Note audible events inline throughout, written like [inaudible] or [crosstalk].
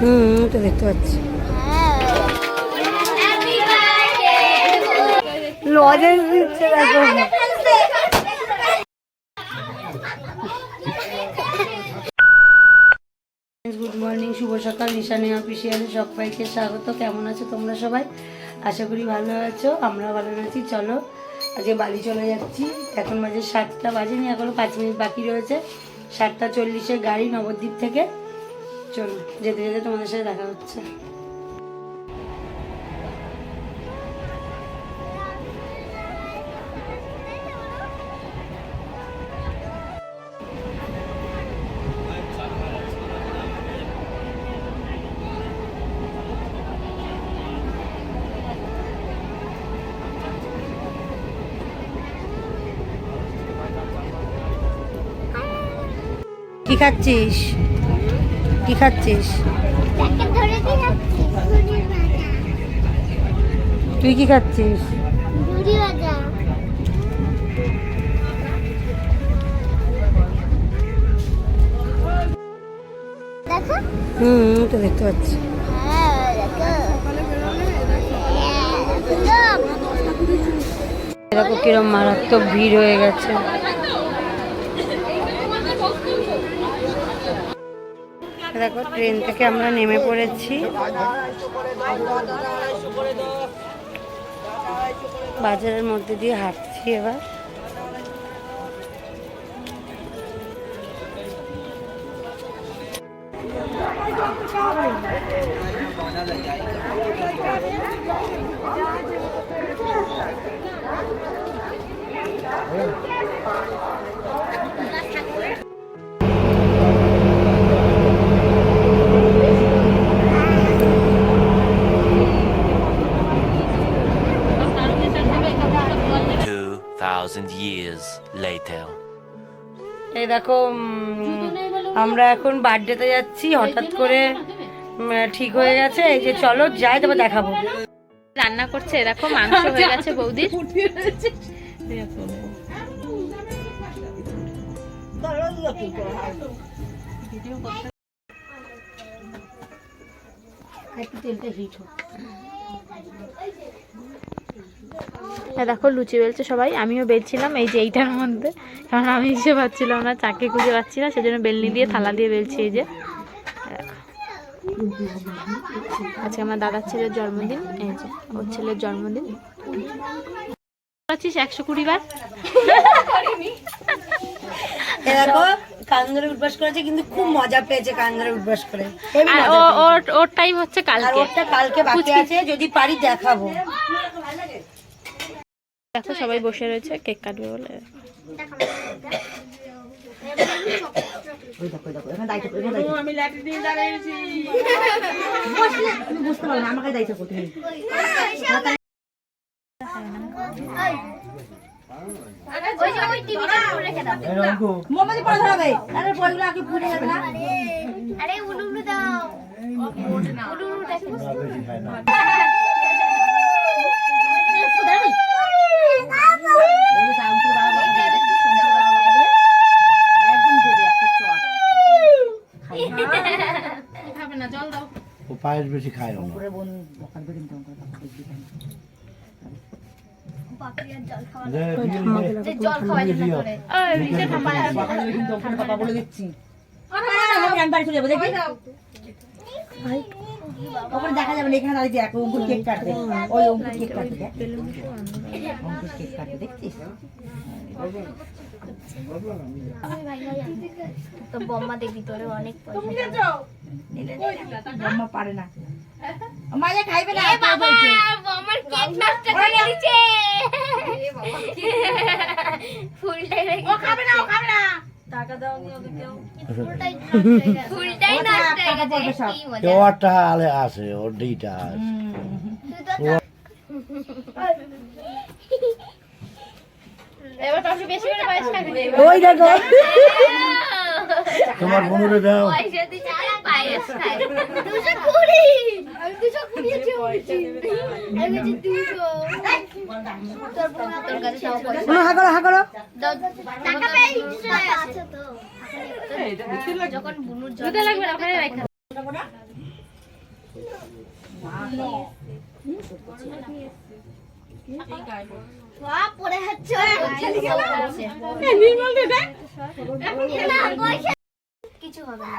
হুম দেখতে পাচ্ছি। Good morning শুভ সকাল নিশানি অফিসিয়ালে সবাইকে স্বাগত। কেমন আছো তোমরা সবাই? আশা করি ভালো আছো আমরা ভালো আছি। চলো, আজকে বাড়ি চলে যাচ্ছি। এখন বাজে সাতটা, বাজেনি, এখনও পাঁচ মিনিট বাকি রয়েছে। সাতটা চল্লিশে গাড়ি নবদ্বীপ থেকে। চলো যেতে যেতে তোমাদের সাথে দেখা হচ্ছে। কি খাচ্ছিস? কি খাচ্ছিস? তুই কি খাচ্ছিস? হুম তো দেখতে পাচ্ছি। হ্যাঁ। দেখো কিরম মারাত্মক ভিড় হয়ে গেছে। দেখো ট্রেন থেকে আমরা নেমে পড়েছি। বাজারের মধ্যে দিয়ে হাঁটছি এবার। Two later. এই দেখো আমরা এখন বার্থডেতে যাচ্ছি হঠাৎ করে ঠিক হয়ে গেছে। এই যে চলো যাই তবে দেখাবো। রান্না করছে এরকম মাংস হয়ে গেছে বৌদির। একটু তেলটা হিট হোক। দেখো লুচি বেলছে সবাই। আমিও বেলছিলাম এই যে এইটার মধ্যে। কারণ আমি হিসে পাচ্ছিলাম না চাকে খুঁজে পাচ্ছি না সেজন্য বেলনি দিয়ে থালা দিয়ে বেলছি এই যে। আজকে আমার দাদার ছেলের জন্মদিন এই যে ওর ছেলের জন্মদিন। আছিস একশো কুড়ি বার? ধরে উঠবাস করেছে কিন্তু খুব মজা পেয়েছে কান ধরে উঠবাস করে। ওর ওর টাইম হচ্ছে কালকে। ওরটা কালকে বাকি আছে যদি পারি দেখাবো। দেখো সবাই বসে রয়েছে কেক কাটবে বলে। মোমবাতি পড়া ধরাবে আরে পয়গুলো আগে পুড়ে যাবে না। আরে উলু উলু দাও। উলু উলু দেখো পায়েস বেশি খায় না ওখানে দেখা যাবে এখানে দাঁড়িয়ে দেখো অঙ্কুর কেক কাটবে। ওই অঙ্কুর কেক কাটবে অঙ্কুর কেক কাটবে দেখছিস? তো বম্মা দেখবি তোর অনেক পয়সা ব্রহ্মা পারে না। মাঝে খাইবে না এ বাবা বম্মার কেক নষ্ট করে দিয়েছে ফুলটাই ও খাবে না ও খাবে না। টাকা দাও নি ওকে কেউ? ফুলটাই নষ্ট হয়ে গেছে। ফুলটাই নষ্ট গেছে কি মজা। কেওয়ারটা আলে আছে ওর ডিটা আছে। এবার তো বেশি করে পয়সা খাবি ওই দেখো। [laughs] তোমার বনুরে দাও। পয়সা [laughs] যখন বুনুর দুধে লাগবে ওখানে রাখা। সব পড়ে কিছু হবে না।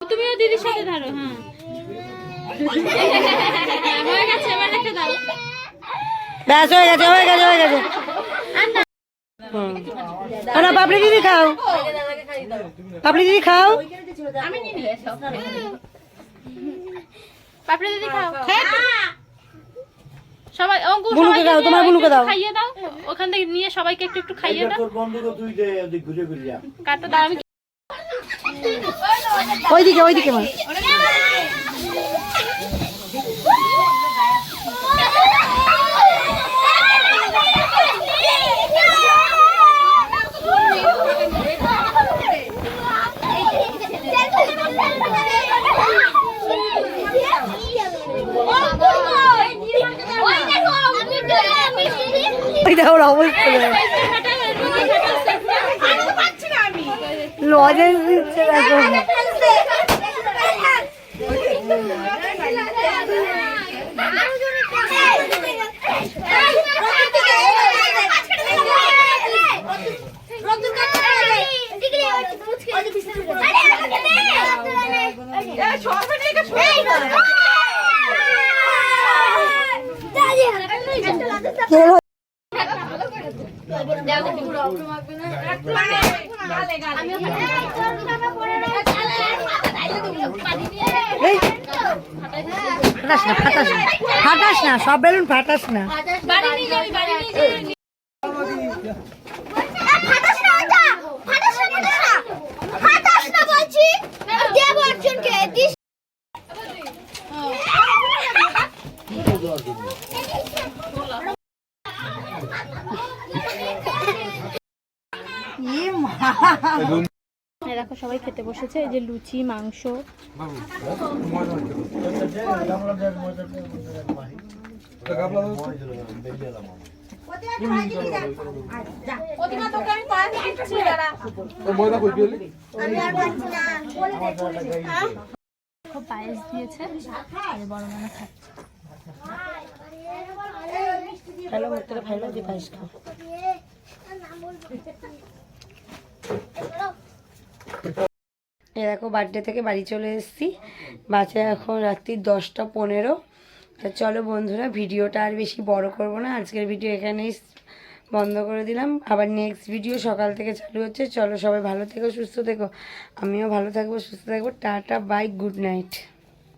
তুমিও দিদির সাথে ধরো হ্যাঁ। হয়ে গেছে এবার রেখে দাও। ব্যাস হয়ে গেছে হয়ে গেছে হয়ে গেছে। না পাপড়ি দিদি খাও। পাপড়ি দিদি খাও। পাপড়ি দিদি খাও। সবাই অঙ্কুর বুনুকে দাও, তোমার একটু দাও। খাইয়ে দাও। ওখান থেকে নিয়ে সবাইকে একটু একটু খাইয়ে দাও। তোর বন্ধুকে তুই দে ঘুরে ঘুরে যা। কাটটা দাও আমি ওইদিকে ওইদিকে মা ওই দেখো অবশ্যই লজেন্স দিচ্ছে দেখো কে ফাটাস না ফাটাস না ফাটাস না সব বেলুন ফাটাস না বাড়ি নিয়ে যাবি বাড়ি নিয়ে যাবি দেব একজনকে দিস এই দেখো, সবাই খেতে বসেছে। এই যে লুচি, মাংস। পায়েস দিয়েছে। বড় মানে ভালো পায়েস খাও। এ দেখো বার্থডে থেকে বাড়ি চলে এসেছি। বাচ্চা এখন রাত্রি দশটা পনেরো। তা চলো বন্ধুরা, ভিডিওটা আর বেশি বড় করব না। আজকের ভিডিও এখানেই বন্ধ করে দিলাম। আবার নেক্সট ভিডিও সকাল থেকে চালু হচ্ছে। চলো সবাই ভালো থেকো, সুস্থ থেকো। আমিও ভালো থাকব, সুস্থ থাকব। Tata bye good night